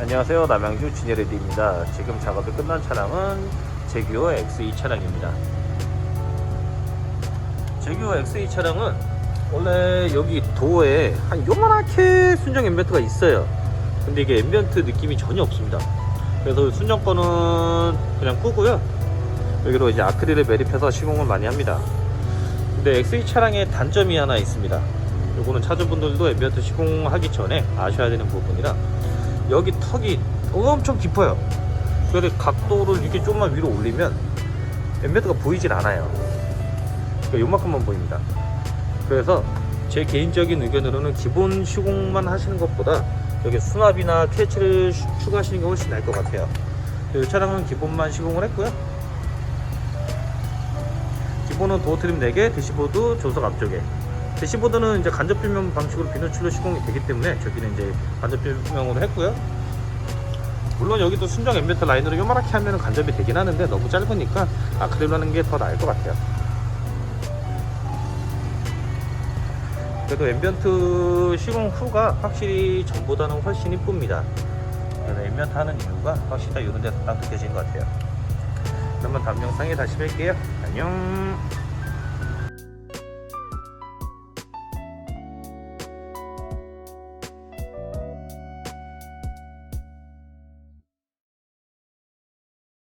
안녕하세요. 남양주 진예레디입니다. 지금 작업이 끝난 차량은 제규어 X2 차량입니다. 제규어 X2 차량은 원래 여기 도어에 한 요만하게 순정 앰비언트가 있어요. 근데 이게 앰비언트 느낌이 전혀 없습니다. 그래서 순정 거는 그냥 끄고요. 여기로 이제 아크릴을 매립해서 시공을 많이 합니다. 근데 X2 차량에 단점이 하나 있습니다. 요거는 차주분들도 앰비언트 시공하기 전에 아셔야 되는 부분이라 여기 턱이 엄청 깊어요. 그래서 각도를 이렇게 좀만 위로 올리면 엠베드가 보이질 않아요. 그러니까 요만큼만 보입니다. 그래서 제 개인적인 의견으로는 기본 시공만 하시는 것보다 여기 수납이나 캐치를 슈- 추가하시는 게 훨씬 나을 것 같아요. 이 차량은 기본만 시공을 했고요. 기본은 도어 트림 4개, 대시보드 조석 앞쪽에. 대시보드는 이제 간접 조명 방식으로 비누칠로 시공이 되기 때문에 저기는 이제 간접 조명으로 했고요. 물론 여기도 순정 엠베터 라인으로 요만하게 하면 간접이 되긴 하는데 너무 짧으니까 아크릴로 하는 게 더 나을 것 같아요. 그래도 앰비언트 시공 후가 확실히 전보다는 훨씬 이쁩니다. 그래서 앰비언트 하는 이유가 확실히 다 이런 데서 딱 느껴지는 것 같아요. 그러면 다음 영상에 다시 뵐게요. 안녕.